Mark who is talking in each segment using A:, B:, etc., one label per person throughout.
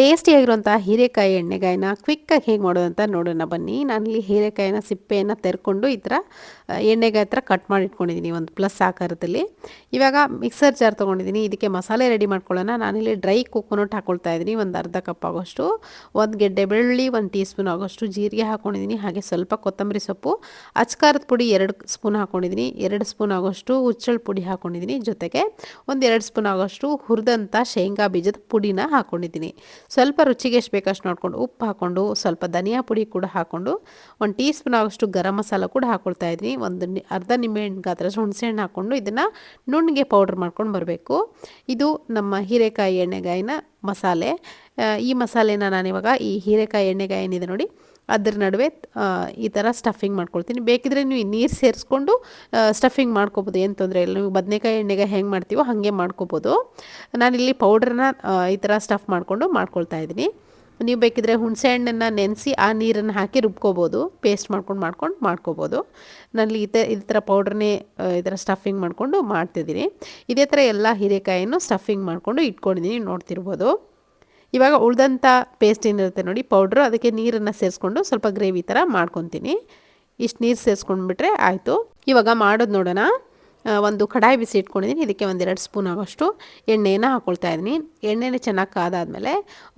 A: ಟೇಸ್ಟಿಯಾಗಿರುವಂಥ ಹೀರೆಕಾಯಿ ಎಣ್ಣೆಗಾಯಿನ ಕ್ವಿಕ್ಕಾಗಿ ಹೇಗೆ ಮಾಡೋದು ಅಂತ ನೋಡೋಣ ಬನ್ನಿ. ನಾನಿಲ್ಲಿ ಹೀರೆಕಾಯಿನ ಸಿಪ್ಪೆಯನ್ನು ತೆರ್ಕೊಂಡು ಈ ಥರ ಎಣ್ಣೆಗಾಯಿ ಹತ್ರ ಕಟ್ ಮಾಡಿ ಇಟ್ಕೊಂಡಿದ್ದೀನಿ ಒಂದು ಪ್ಲಸ್ ಆಕಾರದಲ್ಲಿ. ಇವಾಗ ಮಿಕ್ಸರ್ ಜಾರ್ ತೊಗೊಂಡಿದ್ದೀನಿ. ಇದಕ್ಕೆ ಮಸಾಲೆ ರೆಡಿ ಮಾಡ್ಕೊಳ್ಳೋಣ. ನಾನಿಲ್ಲಿ ಡ್ರೈ ಕೊಕೊನಟ್ ಹಾಕ್ಕೊಳ್ತಾ ಇದ್ದೀನಿ. ಒಂದು ಅರ್ಧ ಕಪ್ ಆಗೋಷ್ಟು. ಒಂದು ಗೆಡ್ಡೆ ಬೆಳ್ಳುಳ್ಳಿ, ಒಂದು ಟೀ ಸ್ಪೂನ್ ಆಗೋಷ್ಟು ಜೀರಿಗೆ ಹಾಕ್ಕೊಂಡಿದ್ದೀನಿ ಹಾಗೆ ಸ್ವಲ್ಪ ಕೊತ್ತಂಬರಿ ಸೊಪ್ಪು. ಅಚ್ಕಾರದ ಪುಡಿ ಎರಡು ಸ್ಪೂನ್ ಹಾಕ್ಕೊಂಡಿದ್ದೀನಿ ಎರಡು ಸ್ಪೂನ್ ಆಗೋಷ್ಟು ಹುಚ್ಚಳು ಪುಡಿ ಹಾಕ್ಕೊಂಡಿದ್ದೀನಿ ಜೊತೆಗೆ. ಒಂದು ಎರಡು ಸ್ಪೂನ್ ಆಗೋಷ್ಟು ಹುರಿದಂಥ ಶೇಂಗಾ ಬೀಜದ ಪುಡಿನ ಹಾಕ್ಕೊಂಡಿದ್ದೀನಿ ಸ್ವಲ್ಪ ರುಚಿಗೆ ಎಷ್ಟು ಬೇಕಷ್ಟು ನೋಡಿಕೊಂಡು ಉಪ್ಪು ಹಾಕ್ಕೊಂಡು ಸ್ವಲ್ಪ ಧನಿಯಾ ಪುಡಿ ಕೂಡ ಹಾಕ್ಕೊಂಡು ಒಂದು ಟೀ ಸ್ಪೂನ್ ಆಗೋಷ್ಟು ಗರಂ ಮಸಾಲ ಕೂಡ ಹಾಕ್ಕೊಳ್ತಾ ಇದ್ದೀನಿ. ಒಂದು ಅರ್ಧ ನಿಂಬೆಹಣ್ಣು ಗಾತ್ರ ಹುಣಸೆಹಣ್ಣು ಹಾಕ್ಕೊಂಡು ಇದನ್ನು ನುಣ್ಣಗೆ ಪೌಡ್ರ್ ಮಾಡ್ಕೊಂಡು ಬರಬೇಕು. ಇದು ನಮ್ಮ ಹೀರೆಕಾಯಿ ಎಣ್ಣೆಗಾಯಿನ ಮಸಾಲೆ. ಈ ಮಸಾಲೆನ ನಾನಿವಾಗ ಈ ಹೀರೆಕಾಯಿ ಎಣ್ಣೆಗಾಯಿ ಏನಿದೆ ನೋಡಿ, ಅದ್ರ ನಡುವೆ ಈ ಥರ ಸ್ಟಫಿಂಗ್ ಮಾಡ್ಕೊಳ್ತೀನಿ. ಬೇಕಿದ್ರೆ ನೀವು ನೀರು ಸೇರಿಸ್ಕೊಂಡು ಸ್ಟಫಿಂಗ್ ಮಾಡ್ಕೊಬೋದು. ಏನು ತೊಂದರೆ ಇಲ್ಲ. ನೀವು ಬದನೆಕಾಯಿ, ಎಣ್ಣೆಗೆ ಹೆಂಗೆ ಮಾಡ್ತೀವೋ ಹಾಗೆ ಮಾಡ್ಕೋಬೋದು. ನಾನಿಲ್ಲಿ ಪೌಡ್ರನ್ನ ಈ ಥರ ಸ್ಟಫ್ ಮಾಡಿಕೊಂಡು ಮಾಡ್ಕೊಳ್ತಾ ಇದ್ದೀನಿ. ನೀವು ಬೇಕಿದ್ರೆ ಹುಣಸೆ ಹಣ್ಣನ್ನು ನೆನೆಸಿ ಆ ನೀರನ್ನು ಹಾಕಿ ರುಬ್ಕೋಬೋದು. ಪೇಸ್ಟ್ ಮಾಡ್ಕೊಂಡು ಮಾಡ್ಕೊಂಡು ಮಾಡ್ಕೋಬೋದು. ನಲ್ಲಿ ಈ ಈ ಥರ ಪೌಡ್ರನ್ನೇ ಈ ಥರ ಸ್ಟಫಿಂಗ್ ಮಾಡಿಕೊಂಡು ಮಾಡ್ತಿದ್ದೀನಿ. ಇದೇ ಥರ ಎಲ್ಲ ಹೀರೆಕಾಯಿನೂ ಸ್ಟಫಿಂಗ್ ಮಾಡಿಕೊಂಡು ಇಟ್ಕೊಂಡಿದ್ದೀನಿ ನೋಡ್ತಿರ್ಬೋದು. ಇವಾಗ ಉಳ್ದಂಥ ಪೇಸ್ಟ್ ಏನಿರುತ್ತೆ ನೋಡಿ ಪೌಡ್ರು ಅದಕ್ಕೆ ನೀರನ್ನು ಸೇರಿಸ್ಕೊಂಡು ಸ್ವಲ್ಪ ಗ್ರೇವಿ ಥರ ಮಾಡ್ಕೊತೀನಿ. ಇಷ್ಟು ನೀರು ಸೇರಿಸ್ಕೊಂಡ್ಬಿಟ್ರೆ ಆಯಿತು. ಇವಾಗ ಮಾಡೋದು ನೋಡೋಣ. ಒಂದು ಕಡಾಯಿ ಬಿಸಿ ಇಟ್ಕೊಂಡಿದ್ದೀನಿ. ಇದಕ್ಕೆ ಒಂದೆರಡು ಸ್ಪೂನ್ ಆಗೋಷ್ಟು ಎಣ್ಣೆನ ಹಾಕ್ಕೊಳ್ತಾ ಇದ್ದೀನಿ. ಎಣ್ಣೆನೇ ಚೆನ್ನಾಗಿ ಕಾದಾದಮೇಲೆ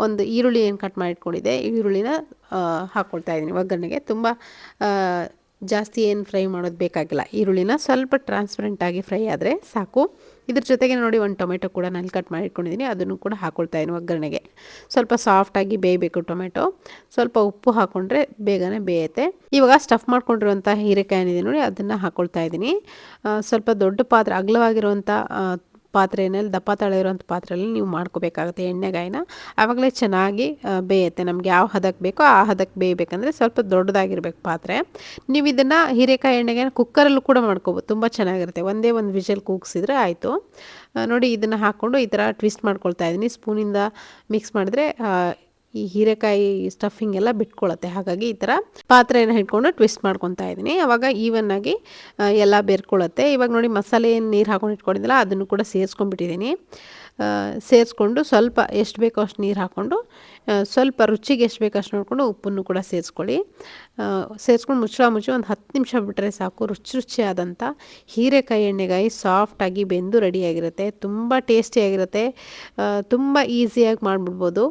A: ಒಂದು ಈರುಳ್ಳಿ ಏನು ಕಟ್ ಮಾಡಿ ಇಟ್ಕೊಂಡಿದ್ದೆ ಈರುಳ್ಳಿನ ಹಾಕ್ಕೊಳ್ತಾ ಇದ್ದೀನಿ ಒಗ್ಗರಣೆಗೆ. ತುಂಬ ಜಾಸ್ತಿ ಏನು ಫ್ರೈ ಮಾಡೋದು ಬೇಕಾಗಿಲ್ಲ. ಈರುಳ್ಳಿನ ಸ್ವಲ್ಪ ಟ್ರಾನ್ಸ್ಪರೆಂಟಾಗಿ ಫ್ರೈ ಆದರೆ ಸಾಕು. ಇದ್ರ ಜೊತೆಗೆ ನೋಡಿ ಒಂದು ಟೊಮೆಟೊ ಕೂಡ ನಾನು ಕಟ್ ಮಾಡಿ ಇಟ್ಕೊಂಡಿದ್ದೀನಿ ಅದನ್ನು ಕೂಡ ಹಾಕ್ಕೊಳ್ತಾ ಇದ್ದೀನಿ ಒಗ್ಗರಣೆಗೆ. ಸ್ವಲ್ಪ ಸಾಫ್ಟಾಗಿ ಬೇಯಬೇಕು ಟೊಮೆಟೊ. ಸ್ವಲ್ಪ ಉಪ್ಪು ಹಾಕ್ಕೊಂಡ್ರೆ ಬೇಗನೆ ಬೇಯುತ್ತೆ. ಇವಾಗ ಸ್ಟಫ್ ಮಾಡ್ಕೊಂಡಿರುವಂಥ ಹೀರೆಕಾಯಿ ಏನಿದೆ ನೋಡಿ, ಅದನ್ನು ಹಾಕ್ಕೊಳ್ತಾ ಇದ್ದೀನಿ. ಸ್ವಲ್ಪ ದೊಡ್ಡ ಪಾತ್ರೆ ಅಗಲವಾಗಿರುವಂಥ ಪಾತ್ರೆಯಲ್ಲಿ ದಪ್ಪ ತಳ ಇರೋಂಥ ಪಾತ್ರೆಯಲ್ಲಿ ನೀವು ಮಾಡ್ಕೋಬೇಕಾಗುತ್ತೆ ಎಣ್ಣೆಗಾಯಿನ. ಆವಾಗಲೇ ಚೆನ್ನಾಗಿ ಬೇಯುತ್ತೆ. ನಮ್ಗೆ ಯಾವ ಹದಕ್ಕೆ ಬೇಕೋ ಆ ಹದಕ್ಕೆ ಬೇಯಬೇಕಂದ್ರೆ ಸ್ವಲ್ಪ ದೊಡ್ಡದಾಗಿರ್ಬೇಕು ಪಾತ್ರೆ. ನೀವು ಇದನ್ನು ಹೀರೆಕಾಯಿ ಎಣ್ಣೆಗಾಯಿನ ಕುಕ್ಕರಲ್ಲೂ ಕೂಡ ಮಾಡ್ಕೋಬೋದು. ತುಂಬ ಚೆನ್ನಾಗಿರುತ್ತೆ. ಒಂದೇ ಒಂದು ವಿಷಲ್ ಕೂಗಿಸಿದ್ರೆ ಆಯಿತು. ನೋಡಿ ಇದನ್ನು ಹಾಕ್ಕೊಂಡು ಈ ಥರ ಟ್ವಿಸ್ಟ್ ಮಾಡ್ಕೊಳ್ತಾ ಇದ್ದೀನಿ. ಸ್ಪೂನಿಂದ ಮಿಕ್ಸ್ ಮಾಡಿದ್ರೆ ಈ ಹೀರೆಕಾಯಿ ಸ್ಟಫಿಂಗ್ ಎಲ್ಲ ಬಿಟ್ಕೊಳ್ಳುತ್ತೆ ಹಾಗಾಗಿ ಈ ಥರ ಪಾತ್ರೆಯನ್ನು ಹಿಡ್ಕೊಂಡು ಟ್ವಿಸ್ಟ್ ಮಾಡ್ಕೊತಾ ಇದ್ದೀನಿ. ಅವಾಗ ಆಗಿ ಎಲ್ಲ ಬೇರ್ಕೊಳ್ಳುತ್ತೆ ಇವಾಗ ನೋಡಿ ಮಸಾಲೆ ಏನು ನೀರು ಹಾಕೊಂಡು ಇಟ್ಕೊಂಡಿದ್ದಲ್ಲ ಅದನ್ನು ಕೂಡ ಸೇರಿಸ್ಕೊಂಡ್ಬಿಟ್ಟಿದ್ದೀನಿ. ಸೇರಿಸ್ಕೊಂಡು ಸ್ವಲ್ಪ ಎಷ್ಟು ಬೇಕೋ ಅಷ್ಟು ನೀರು ಹಾಕ್ಕೊಂಡು ಸ್ವಲ್ಪ ರುಚಿಗೆ ಎಷ್ಟು ಬೇಕೋ ಅಷ್ಟು ನೋಡಿಕೊಂಡು ಉಪ್ಪನ್ನು ಕೂಡ ಸೇರಿಸ್ಕೊಳ್ಳಿ. ಸೇರಿಸ್ಕೊಂಡು ಮುಚ್ಚಳ ಮುಚ್ಚಿ ಒಂದು ಹತ್ತು ನಿಮಿಷ ಬಿಟ್ಟರೆ ಸಾಕು. ರುಚಿ ರುಚಿಯಾದಂಥ ಹೀರೆಕಾಯಿ ಎಣ್ಣೆಗಾಯಿ ಸಾಫ್ಟಾಗಿ ಬೆಂದು ರೆಡಿಯಾಗಿರುತ್ತೆ ತುಂಬ ಟೇಸ್ಟಿಯಾಗಿರುತ್ತೆ ತುಂಬ ಈಸಿಯಾಗಿ ಮಾಡಿಬಿಡ್ಬೋದು.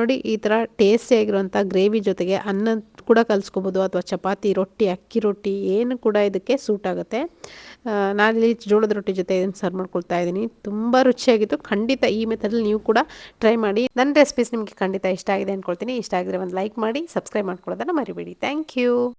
A: ನೋಡಿ ಈ ಥರ ಟೇಸ್ಟಿಯಾಗಿರುವಂಥ ಗ್ರೇವಿ ಜೊತೆಗೆ ಅನ್ನ ಕೂಡ ಕಲಿಸ್ಕೋಬೋದು ಅಥವಾ ಚಪಾತಿ, ರೊಟ್ಟಿ, ಅಕ್ಕಿ ರೊಟ್ಟಿ ಏನು ಕೂಡ ಇದಕ್ಕೆ ಸೂಟ್ ಆಗುತ್ತೆ. ನಾನಿಲ್ಲಿ ಜೋಳದ ರೊಟ್ಟಿ ಜೊತೆ ಇದನ್ನು ಸರ್ವ್ ಮಾಡ್ಕೊಳ್ತಾ ಇದ್ದೀನಿ. ತುಂಬ ರುಚಿಯಾಗಿತ್ತು. ಖಂಡಿತ ಈ ಮೆಥಡಲ್ಲಿ ನೀವು ಕೂಡ ಟ್ರೈ ಮಾಡಿ. ನನ್ನ ರೆಸಿಪೀಸ್ ನಿಮಗೆ ಖಂಡಿತ ಇಷ್ಟ ಆಗಿದೆ ಅಂದ್ಕೊಳ್ತೀನಿ ಇಷ್ಟ ಆಗಿದ್ರೆ ಒಂದು ಲೈಕ್ ಮಾಡಿ ಸಬ್ಸ್ಕ್ರೈಬ್ ಮಾಡ್ಕೊಳ್ಳೋದನ್ನು ಮರಿಬೇಡಿ. Thank you